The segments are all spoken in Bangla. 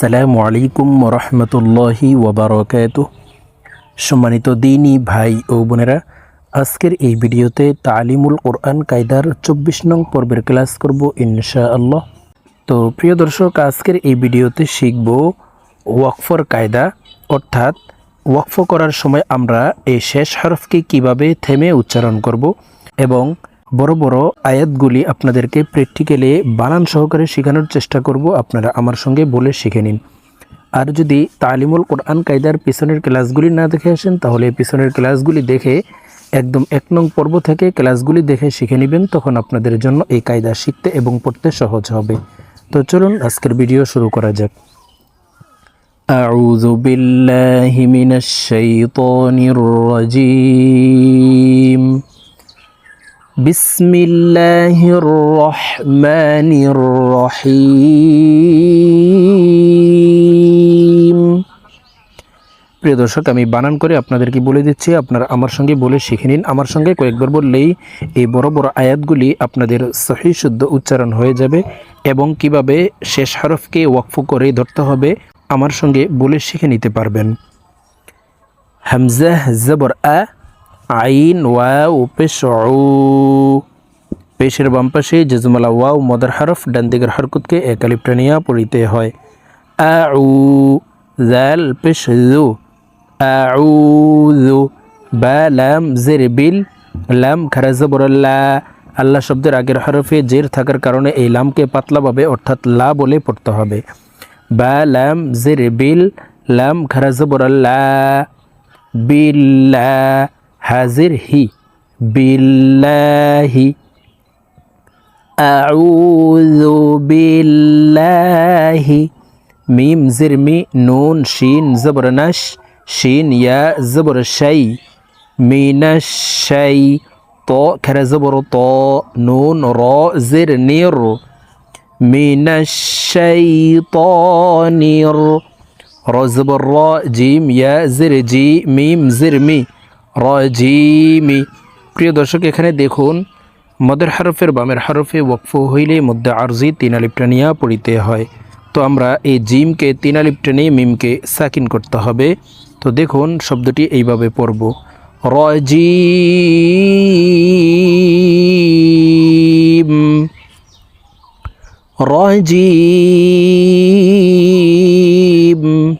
আসসালামু আলাইকুম রহমতুল্লাহি ওবরকাত সম্মানিত দিনী ভাই ও বোনেরা, আজকের এই ভিডিওতে তালিমুল কোরআন কায়দার চব্বিশ নং পর্বের ক্লাস করব ইনশা আল্লাহ তো প্রিয় দর্শক, আজকের এই ভিডিওতে শিখব ওয়াকফর কায়দা, অর্থাৎ ওয়াকফ করার সময় আমরা এই শেষ হরফকে কীভাবে থেমে উচ্চারণ করব এবং বড় বড় আয়াতগুলি আপনাদেরকে প্র্যাকটিক্যালে বানান সহকারে শেখানোর চেষ্টা করব আপনারা আমার সঙ্গে বলে শিখে নিন আর যদি তালিমুল কোরআন কায়দার পিছনের ক্লাসগুলি না দেখে আসেন তাহলে পিছনের ক্লাসগুলি দেখে একদম এক নং পর্ব থেকে ক্লাসগুলি দেখে শিখে নেবেন তখন আপনাদের জন্য এই কায়দা শিখতে এবং পড়তে সহজ হবে তো চলুন আজকের ভিডিও শুরু করা যাক أعوذ بالله من الشيطان الرجيم بسم الله الرحمن الرحيم প্রিয় দর্শক আমি বানান করে আপনাদেরকে বলে দিচ্ছি আপনারা আমার সঙ্গে বলে শিখে নিন আমার সঙ্গে কয়েকবার বললেই এই বড় বড় আয়াতগুলি আপনাদের সহি শুদ্ধ উচ্চারণ হয়ে যাবে এবং কিভাবে শেষ হরফকে ওয়াকফ করে ধরতে হবে আমার সঙ্গে বলে শিখে নিতে পারবেন হামজা জবর আ আইন ওয়াও পেশ পেশের বাম পাশে জজমালা ওয়াও মদার হরফ, ডান দিকের হরকতকে একালিপ্টানিয়া পড়িতে হয়। আ উ জাল পেশ জু জের বিল। লাম খারা জবর লা। আল্লাহ শব্দের আগের হরফে জের থাকার কারণে এই লামকে পাতলাভাবে অর্থাৎ লা বলে পড়তে হবে। বা লাম জের বিল। লাম খারা জবর লা। বিল্লা হাজির হি বিল্লাহি। আউযু বিল্লাহি। মিম জির মি নুন, শিন, জবর, নশ, শিন, ইয়া, জবর, শাই, মিনাশ, শাই, ত, খেরা, জবর, ত, নুন, র, জির, নির, মিনাশ শাইতানির র, জবর, র, জিম, ইয়া, জির, জি, মিম জির মি র জিমি প্রিয় দর্শক, এখানে দেখুন, মদের হরফের বামের হরফে ওয়কফ হইলে মধ্যে আরজি, তিন আলিপ্টানিয়া পড়িতে হয়। তো আমরা এই জিমকে, তিন আলিপ্টানি মিমকে সাকিন করতে হবে। তো দেখুন, শব্দটি এইভাবে পড়ব। রজিম। রজিম।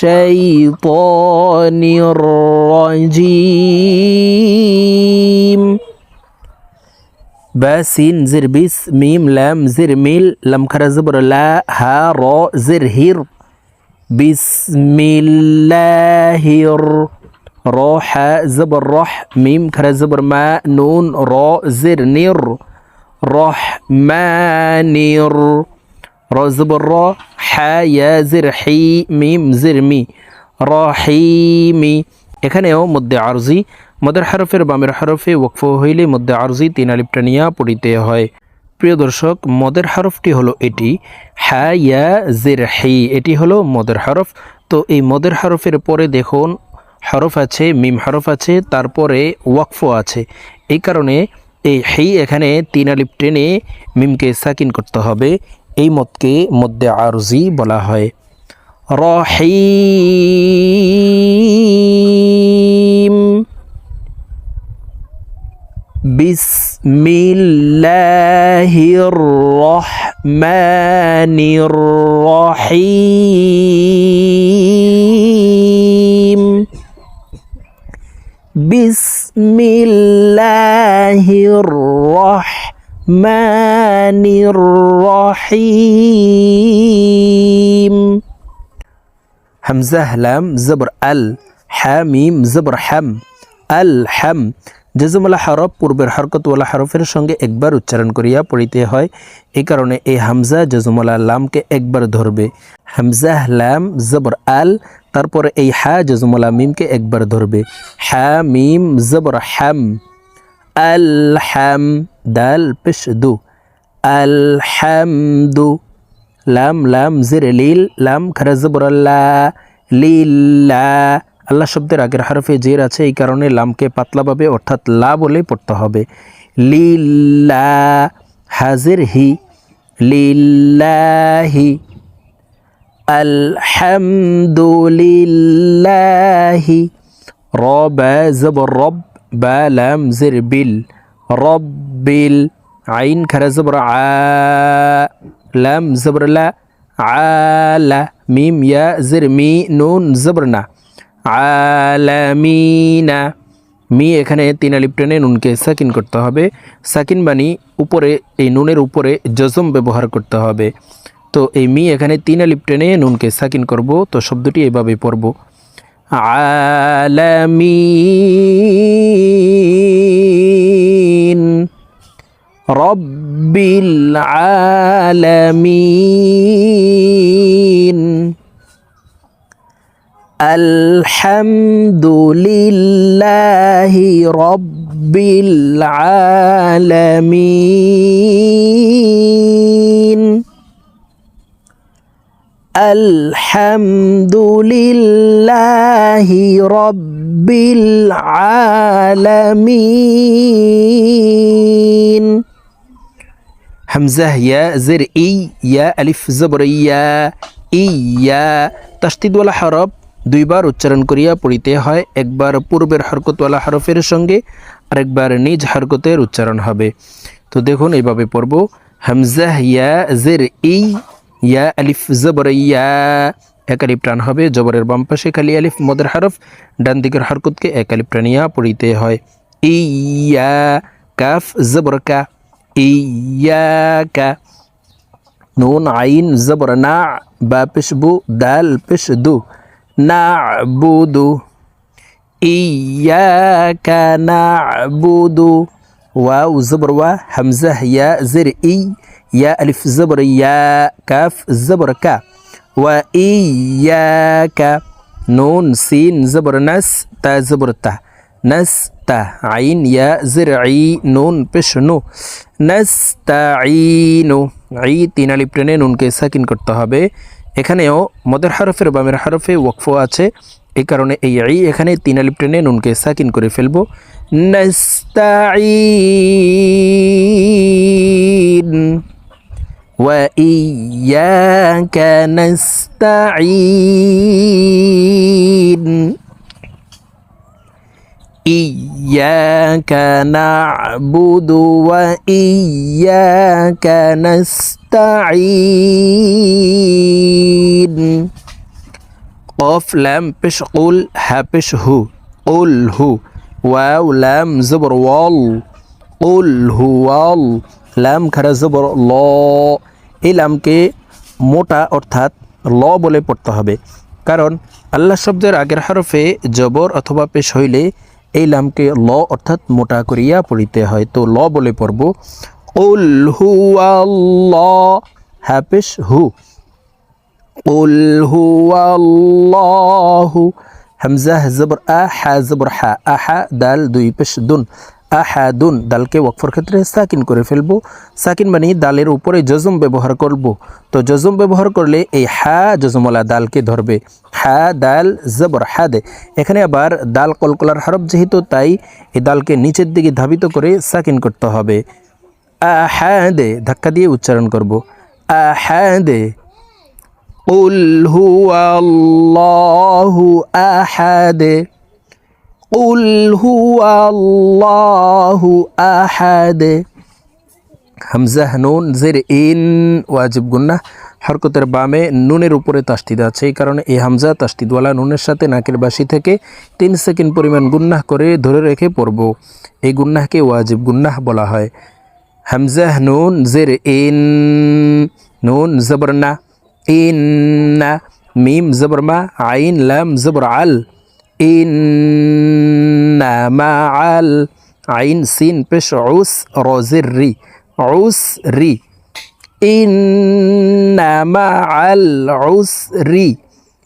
الشيطان الرجيم. باسين زر بس ميم لام زر ميل لم كرا زبر لا ها را زر هير. بسم الله راح زبر رح ميم كرا زبر ما نون را زر نير. رحمانير র জবর র, হা, ইয়া, জির, হি, মিম, জির, মি। এখানেও মধ্যে আরজি, মদের হরফের বামের হরফে ওকফ হইলে মধ্যে আরজি তিন আলিপ্টানিয়া পড়িতে হয়। প্রিয় দর্শক, মদের হরফটি হলো এটি হ্যা ইয়া, জির, হি। এটি হলো মদের হরফ। তো এই মদের হরফের পরে দেখুন, হরফ আছে, মিম হরফ আছে, তারপরে ওয়াকফ আছে। এই কারণে এই হেই এখানে তিন আলিপ টেনে মিমকে সাকিন করতে হবে। এই মতকে মধ্যে আরজি বলা হয়। রহিম। বিসমিল্লাহির রহমানির রহিম। বিসমিল্লাহির রহমানির রহিম হামজা লাম জবর আল হামিম জবর হাম আল হাম জেজমলা হরফ পূর্বের হরকতওয়ালা হরফের সঙ্গে একবার উচ্চারণ করিয়া পড়িতে হয়। এই কারণে এই হামজা জজমলা লামকে একবার ধরবে। হামজা লাম, জবর আল, তারপরে এই হা জজমলা মিমকে একবার ধরবে। হা, মিম, জবর হ্যাম আল হ্যাম দাল পেশ দু। আল হ্যামদু লাম লাম, জির, লিল, লাম, খারা, জবর, লা লিল্লা আল্লাহ শব্দের আগের হরফে জের আছে, এই কারণে লামকে পাতলাভাবে অর্থাৎ লা বলে পড়তে হবে। লিল্লা হাজির, হি। লিল্লাহি আলহামদুলিল্লাহি রবা জব রব, বা, লাম, জির, বিল। রব্বিল আইন খারা জবর লাম জবর লা আলা মিম, ইয়া, জির, মি, নুন জবর না। আলামিনা মি এখানে তিন আলিপ টেনে নুনকে সাকিন করতে হবে। সাকিন বানি উপরে, এই নুনের উপরে জজম ব্যবহার করতে হবে। তো এই মি এখানে তিন আলিপ টেনে নুনকে সাকিন করব। তো শব্দটি এভাবে পড়ব। আলামিন। রব্বিল আলামিন। আলহামদুলিল্লাহি রব্বিল আলামিন। আলহামদুলিল্লাহি রব্বিল আলামিন হামজা ইয়া জের ই ইয়া আলিফ জবর ইয়া ইয়া তাস্তিদওয়ালা হরফ দুইবার উচ্চারণ করিয়া পড়িতে হয়। একবার পূর্বের হরকতওয়ালা হরফের সঙ্গে, আরেকবার নিজ হরকতের উচ্চারণ হবে। তো দেখুন, এইভাবে পড়ব। হামজাহ ইয়া জের ই ইয়া আলিফ জবর ইয়া। এক আলিফ টান হবে জবরের বাম পাশে খালি আলিফ, মদের হরফ। ডান দিকের হরকতকে এক আলিফ টানিয়া পড়িতে হয়। ইয়া কাফ জবর কা। ইয়াকা নুন আইন জবর না। বা পেশবু দাল পেশ দু। নাবুদু ইয়াকা নাবুদু ওয়াও জবর ওয়া, হামজা ইয়া জের, ই। ইয়া আলিফ জবর ইয়া কাফ জবর কা ওয়া ইয়াকা নুন সিন জবর নাস তা জবর তা নাস্তা আইন ইয়া জির ই নুন পেশ নু নাস্তাইনু ই তিন আলিপ টেনে নুনকে সাকিন করতে হবে এখানেও মদের হরফের বামের হরফে ওয়াকফ আছে। এই কারণে এই ই এখানে তিন আলিপ টেনে নুনকে সাকিন করে ফেলব। নাস্তাইন وإياك نستعين. إياك نعبد وإياك نستعين. قف لم بش قل هبش هو قل هو واو لم زبر وال قل هو لام كرا زبر الله এই লামকে মোটা অর্থাৎ ল বলে পড়তে হবে। কারণ আল্লাহ শব্দের আগের হরফে জবর অথবা পেশ হইলে এই লামকে ল অর্থাৎ মোটা করিয়া পড়িতে হয়। তো ল বলে পড়ব, উল হু হ্যাঁ পেশ হু। উল হু আল্লাহু জবর আ আহা দাল, দুই, পেশ, দুন। আহাদুন দালকে ওয়াকফর ক্ষেত্রে সাকিন করে ফেলবো সাকিন মানে দালের উপরে জজম ব্যবহার করব তো জজম ব্যবহার করলে এই হা জজমলা দালকে ধরবে হা দাল জবর হাদে এখানে আবার দাল কলকলার হরফ যেহেতু তাই এই দালকে নিচের দিকে ধাবিত করে সাকিন করতে হবে আহাদে ধাক্কা দিয়ে উচ্চারণ করব আহাদে قل هو الله أحد قل هو الله أحد হামজাহ নুন জের ইন ওয়াজিব গুন্না হরকতের বামে নুনের উপরে তাস্তিদ আছে এই কারণে এই হামজা তাস্তিদওয়ালা নুনের সাথে নাকের বাসি থেকে তিন সেকেন্ড পরিমাণ গুন্নাহ করে ধরে রেখে পড়ব এই গুন্নাহকে ওয়াজিব গুন্নাহ বলা হয় হামজাহ নুন জের ইন নুন জবরনা ইন্না মিম জবর মা আইন লাম জবর আল ইন্না মা আল আইন সিন পেশ উস রজের রি উস রি ইন্নামা আল উস রি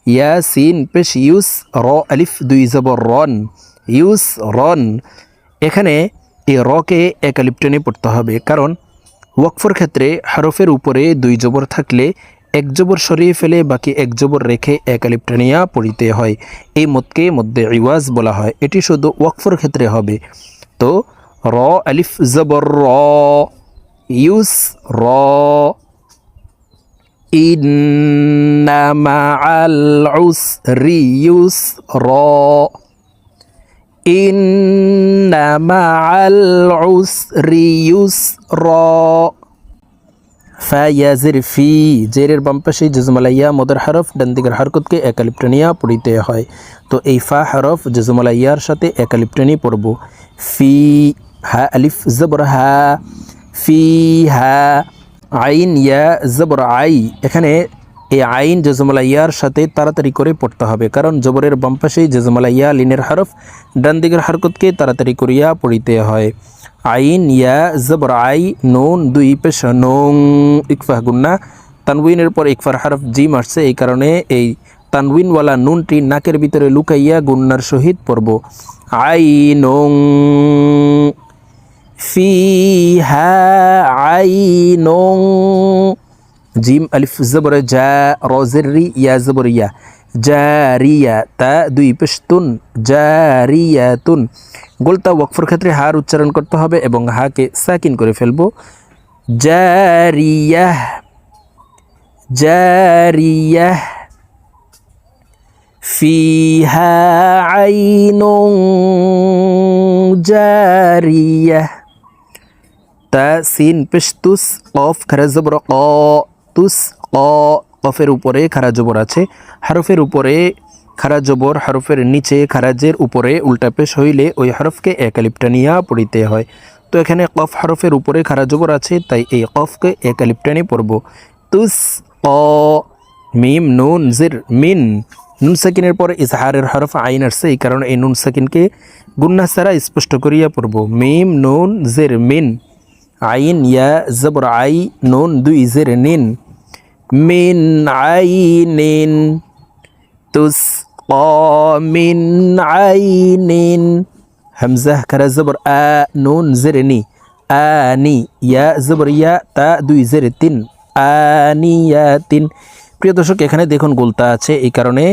ইয়া সিন পেশ ইউস র আলিফ দুই জবর রন, ইউস রন। এখানে এই রকে একালিপ্টনে পড়তে হবে, কারণ ওয়াকফর ক্ষেত্রে হরফের উপরে দুই জবর থাকলে এক জবর সরিয়ে ফেলে, বাকি এক জবর রেখে একালিপ্টনিয়া পড়িতে হয়। এই মতকে মধ্যে রিওয়াজ বলা হয়। এটি শুধু ওয়াকফর ক্ষেত্রে হবে। তো, র, আলিফ, জবর, র, ইউস, র ইন্নামা আল উসরি, ইউস, র ইন্নামা আল উসরি, ইউস, র। ফা ইয়াজির ফি, জেরের বাম পাশে জজমালাইয়া মদর হরফ ডান দিকের হরকতকে একালিপ্টনিয়া পড়িতে হয়। তো এই ফা হরফ জজমালাইয়ার সাথে একালিপ্টনি পড়ব। ফি, হা, আলিফ, জবর, হা। ফি, হা, আইন, ইয়া, জবর, আই। এখানে এই আইন জজমালাইয়ার সাথে তাড়াতাড়ি করে পড়তে হবে। কারণ জবরের বাম পাশেই জজমালাইয়া লিনের হরফ, ডান দিকের হরকতকে তাড়াতাড়ি করিয়া পড়িতে হয়। আইন ইয়া, জবর, আই, নুন, দুই, পেশ নং ইকফাহ, গুন্না। তানউইনের পর ইকফার হরফ জিম আসছে, এই কারণে এই তানউইনওয়ালা নুনটি নাকের ভিতরে লুকাইয়া গুন্নার সহিত পড়ব। আই নং ফি হা আই আইনুন জিম আলিফ জবর জা রজেরি ইয়া জবরিয়া জারিয়া তা দুই পেশতুন, জারিয়াতুন। গোলতা ওয়াকফর ক্ষেত্রে হার উচ্চারণ করতে হবে এবং হাকে সাকিন করে ফেলব। জারিয়া জারিয়া ফিহা আইনুন জারিয়াহ। তা, সিন, পেশতুস অফ খরা, জবর, ক। তুস, ক, কফের উপরে খারা জবর আছে। হারফের উপরে খারা জবর হরফের নিচে খারাজের উপরে উল্টা পেশ হইলে ওই হরফকে একালিপ্টানিয়া পড়িতে হয়। তো এখানে কফ হরফের উপরে খারা জবর আছে, তাই এই কফকে একালিপ্টানি পড়ব। তুস, ক, মিম, নুন, জির, মিন। নুন সাকিনের পরে ইজহারের হরফ আইন আসছে, এই কারণে এই নুন সাকিনকে গুন্না ছাড়া স্পষ্ট করিয়া পড়ব। মিম, নুন, জের, মিন। আইন, ইয়া, জবর, আই, নুন, দুই, জের, নিন। মিন আইনিন তুস মিন আইনিন। হামজা খারা জবর আ নুন জের নি আনি ইয়া জবর ইয়া, তা দুই জের তিন আনিয়া তিন। প্রিয় দর্শক, এখানে দেখুন গোলতা আছে, এই কারণে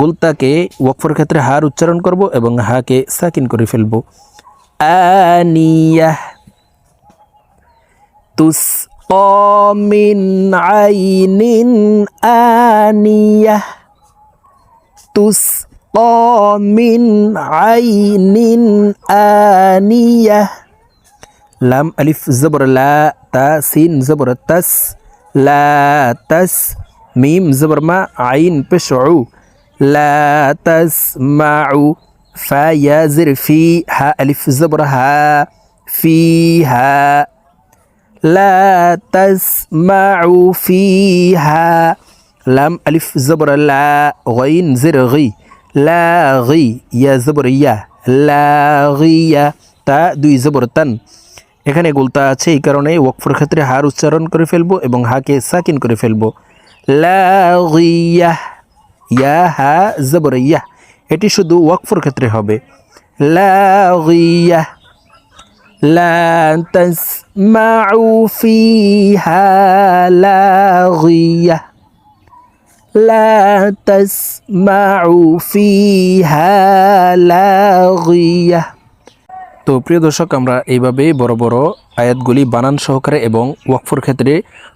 গোলতাকে ওয়াকফর ক্ষেত্রে হার উচ্চারণ করব এবং হাকে সাকিন করে ফেলব। আনিয়াহ تسقى من عين آنية تسقى من عين آنية. لام ألف زبر لا تا سين زبر تس لا تس ميم زبر ما عين بشعو لا تسمع فا يا زر في ها ألف زبر ها فيها. লা তাসমাউ ফিহা। লাম আলিফ জবর লা গাইন জির গি। লা গি ইয়া জবর ইয়া। লা গিয়া তা দুই জবর তান। এখানে গুলতা আছে এই কারণে ওয়াকফর ক্ষেত্রে হার উচ্চারণ করে ফেলব এবং হাকে সাকিন করে ফেলব। লা গিয়া ইয়া। হা জবর এটি শুধু ওয়াকফর ক্ষেত্রে হবে। লা গিয়া لا تسمع فيها لاغية لا تسمع فيها لاغية তো প্রিয় দর্শক আমরা এইভাবে বড় বড় আয়াতগুলি বানান সহকারে এবং ওয়াকফর ক্ষেত্রে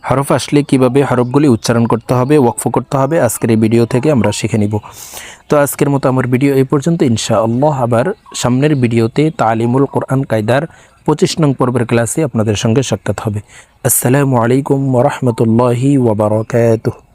হরফ আসলে কিভাবে হরফগুলি উচ্চারণ করতে হবে ওয়াকফ করতে হবে আজকের এই ভিডিও থেকে আমরা শিখে নিব তো আজকের মতো আমার ভিডিও এই পর্যন্ত ইনশাআল্লাহ আবার সামনের ভিডিওতে তালিমুল কোরআন কায়দার পঁচিশ নং পর্বের ক্লাসে আপনাদের সঙ্গে সাক্ষাৎ হবে। আসসালামু আলাইকুম ওরহমতুল্লাহি ওবরাকাতুহ